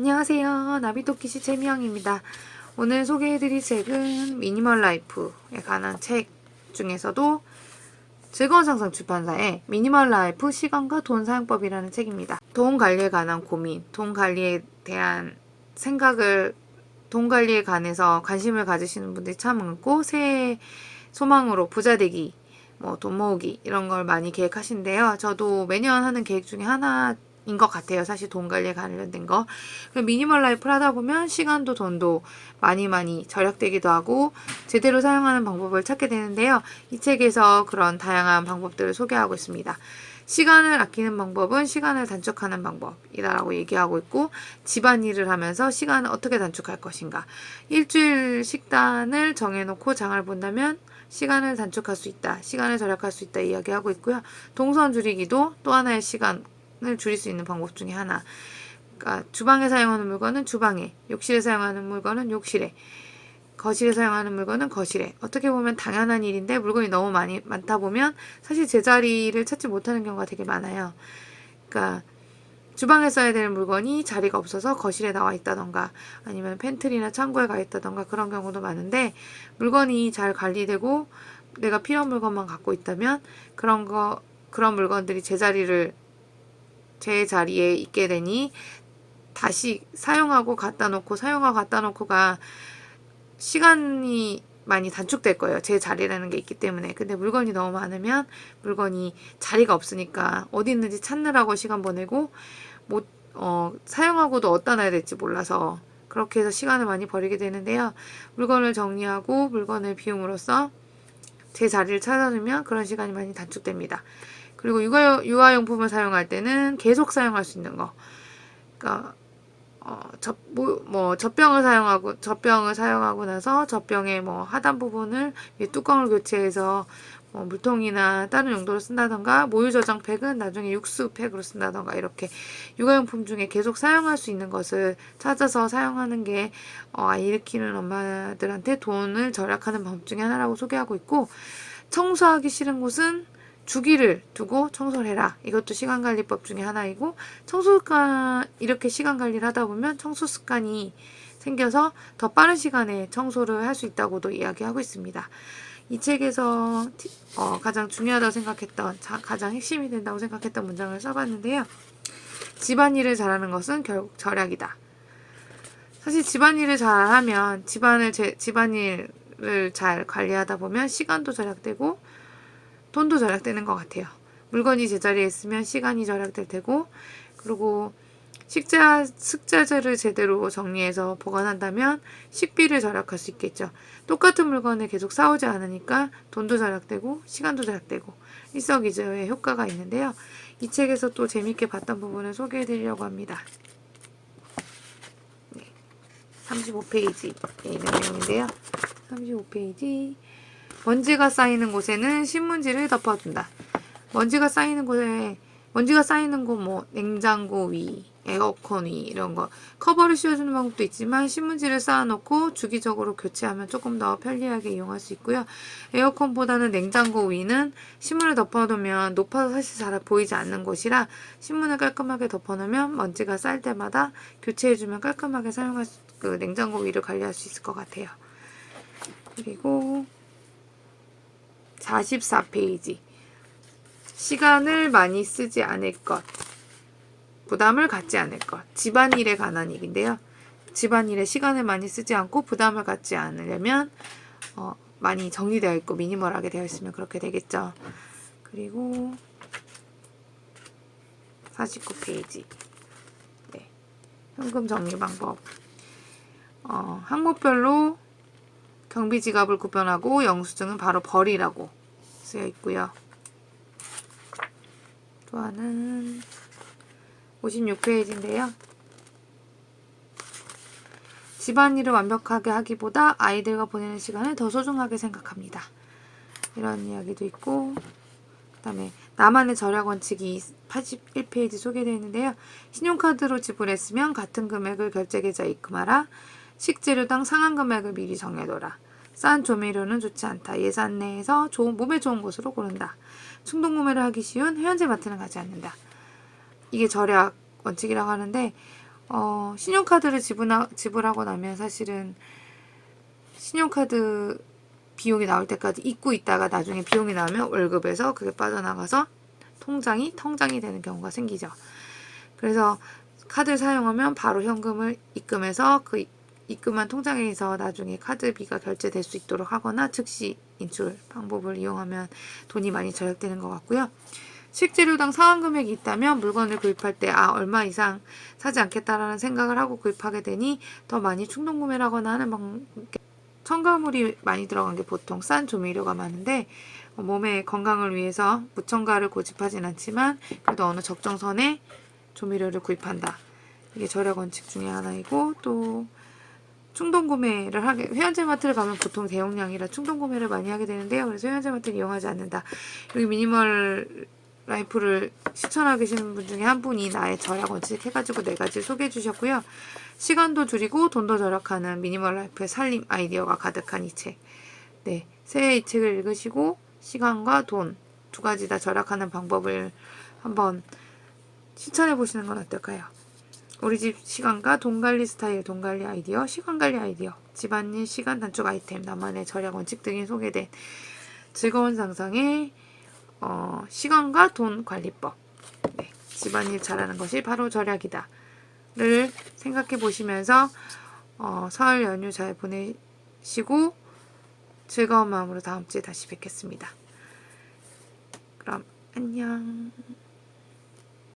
안녕하세요. 나비토끼씨 채미영입니다. 오늘 소개해드릴 책은 미니멀 라이프에 관한 책 중에서도 즐거운 상상 출판사의 미니멀 라이프 시간과 돈 사용법이라는 책입니다. 돈 관리에 관한 고민, 돈 관리에 대한 생각을 돈 관리에 관해서 관심을 가지시는 분들이 참 많고 새해 소망으로 부자 되기, 뭐 돈 모으기 이런 걸 많이 계획하신데요. 저도 매년 하는 계획 중에 하나 인것 같아요. 사실 돈 관리에 관련된 거. 미니멀 라이프를 하다 보면 시간도 돈도 많이 많이 절약되기도 하고 제대로 사용하는 방법을 찾게 되는데요. 이 책에서 그런 다양한 방법들을 소개하고 있습니다. 시간을 아끼는 방법은 시간을 단축하는 방법이라고 얘기하고 있고 집안일을 하면서 시간을 어떻게 단축할 것인가 일주일 식단을 정해놓고 장을 본다면 시간을 단축할 수 있다 시간을 절약할 수 있다 이야기하고 있고요 동선 줄이기도 또 하나의 시간 을 줄일 수 있는 방법 중에 하나 그러니까 주방에 사용하는 물건은 주방에 욕실에 사용하는 물건은 욕실에 거실에 사용하는 물건은 거실에. 어떻게 보면 당연한 일인데 물건이 너무 많이 많다 보면 사실 제자리를 찾지 못하는 경우가 되게 많아요. 그러니까 주방에 써야 되는 물건이 자리가 없어서 거실에 나와 있다던가 아니면 팬트리나 창고에 가 있다던가 그런 경우도 많은데 물건이 잘 관리되고 내가 필요한 물건만 갖고 있다면 그런 거 그런 물건들이 제자리를 제 자리에 있게 되니 다시 사용하고 갖다 놓고 사용하고 갖다 놓고가 시간이 많이 단축될 거예요. 제 자리라는 게 있기 때문에. 근데 물건이 너무 많으면 물건이 자리가 없으니까 어디 있는지 찾느라고 시간 보내고 못 어, 사용하고도 어디다 놔야 될지 몰라서 그렇게 해서 시간을 많이 버리게 되는데요. 물건을 정리하고 물건을 비움으로써 제 자리를 찾아주면 그런 시간이 많이 단축됩니다. 그리고 육아, 유아용품을 사용할 때는 계속 사용할 수 있는 거. 그러니까 어, 젖, 뭐, 뭐, 젖병을 사용하고, 젖병을 사용하고 나서 젖병의 뭐 하단 부분을 이 뚜껑을 교체해서 뭐 물통이나 다른 용도로 쓴다던가, 모유 저장팩은 나중에 육수팩으로 쓴다던가, 이렇게 육아용품 중에 계속 사용할 수 있는 것을 찾아서 사용하는 게, 어, 아이 일으키는 엄마들한테 돈을 절약하는 방법 중에 하나라고 소개하고 있고, 청소하기 싫은 곳은 주기를 두고 청소를 해라. 이것도 시간 관리법 중에 하나이고 청소 습관 이렇게 시간 관리를 하다 보면 청소 습관이 생겨서 더 빠른 시간에 청소를 할 수 있다고도 이야기하고 있습니다. 이 책에서 티- 어, 가장 중요하다고 생각했던 자- 가장 핵심이 된다고 생각했던 문장을 써봤는데요. 집안일을 잘하는 것은 결국 절약이다. 사실 집안일을 잘하면 집안을 제, 집안일을 잘 관리하다 보면 시간도 절약되고 돈도 절약되는 것 같아요. 물건이 제자리에 있으면 시간이 절약될 테고, 그리고 식자, 식자재를 제대로 정리해서 보관한다면 식비를 절약할 수 있겠죠. 똑같은 물건을 계속 사오지 않으니까 돈도 절약되고, 시간도 절약되고, 일석이조의 효과가 있는데요. 이 책에서 또 재밌게 봤던 부분을 소개해 드리려고 합니다. 네. 35페이지에 있는 내용인데요. 35페이지. 먼지가 쌓이는 곳에는 신문지를 덮어둔다. 먼지가 쌓이는 곳에 먼지가 쌓이는 곳 뭐 냉장고 위, 에어컨 위 이런 거 커버를 씌워주는 방법도 있지만 신문지를 쌓아놓고 주기적으로 교체하면 조금 더 편리하게 이용할 수 있고요. 에어컨보다는 냉장고 위는 신문을 덮어놓으면 높아서 사실 잘 보이지 않는 곳이라 신문을 깔끔하게 덮어놓으면 먼지가 쌓일 때마다 교체해주면 깔끔하게 사용할 수, 그 냉장고 위를 관리할 수 있을 것 같아요. 그리고 44페이지. 시간을 많이 쓰지 않을 것. 부담을 갖지 않을 것. 집안일에 관한 얘기인데요. 집안일에 시간을 많이 쓰지 않고 부담을 갖지 않으려면 어, 많이 정리되어 있고 미니멀하게 되어 있으면 그렇게 되겠죠. 그리고 49페이지. 네. 현금 정리 방법. 어, 항목별로 경비 지갑을 구별하고 영수증은 바로 버리라고 쓰여 있고요. 또 하나는 56페이지인데요. 집안일을 완벽하게 하기보다 아이들과 보내는 시간을 더 소중하게 생각합니다. 이런 이야기도 있고 그다음에 나만의 절약 원칙이 81페이지 소개되어 있는데요. 신용카드로 지불했으면 같은 금액을 결제계좌에 입금하라. 식재료당 상한 금액을 미리 정해둬라. 싼 조미료는 좋지 않다. 예산 내에서 좋은, 몸에 좋은 곳으로 고른다. 충동 구매를 하기 쉬운 회원제 마트는 가지 않는다. 이게 절약 원칙이라고 하는데 어, 신용카드를 지불하, 지불하고 나면 사실은 신용카드 비용이 나올 때까지 잊고 있다가 나중에 비용이 나오면 월급에서 그게 빠져나가서 통장이 통장이 되는 경우가 생기죠. 그래서 카드를 사용하면 바로 현금을 입금해서 그 입금한 통장에서 나중에 카드비가 결제될 수 있도록 하거나 즉시 인출 방법을 이용하면 돈이 많이 절약되는 것 같고요. 식재료당 상한 금액이 있다면 물건을 구입할 때 아 얼마 이상 사지 않겠다라는 생각을 하고 구입하게 되니 더 많이 충동 구매를 하거나 하는 방 첨가물이 많이 들어간 게 보통 싼 조미료가 많은데 어, 몸의 건강을 위해서 무첨가를 고집하진 않지만 그래도 어느 적정선에 조미료를 구입한다. 이게 절약 원칙 중에 하나이고 또 충동 구매를 하게 회원제 마트를 가면 보통 대용량이라 충동 구매를 많이 하게 되는데요. 그래서 회원제 마트를 이용하지 않는다. 여기 미니멀 라이프를 시청하고 계시는 분 중에 한 분이 나의 절약 원칙 해가지고 네 가지 소개해 주셨고요. 시간도 줄이고 돈도 절약하는 미니멀 라이프의 살림 아이디어가 가득한 이 책. 네, 새해 이 책을 읽으시고 시간과 돈 두 가지 다 절약하는 방법을 한번 실천해 보시는 건 어떨까요? 우리 집 시간과 돈 관리 스타일, 돈 관리 아이디어, 시간 관리 아이디어, 집안일 시간 단축 아이템, 나만의 절약 원칙 등이 소개된 즐거운 상상의 어, 시간과 돈 관리법. 네, 집안일 잘하는 것이 바로 절약이다. 를 생각해 보시면서 어, 설 연휴 잘 보내시고 즐거운 마음으로 다음 주에 다시 뵙겠습니다. 그럼 안녕.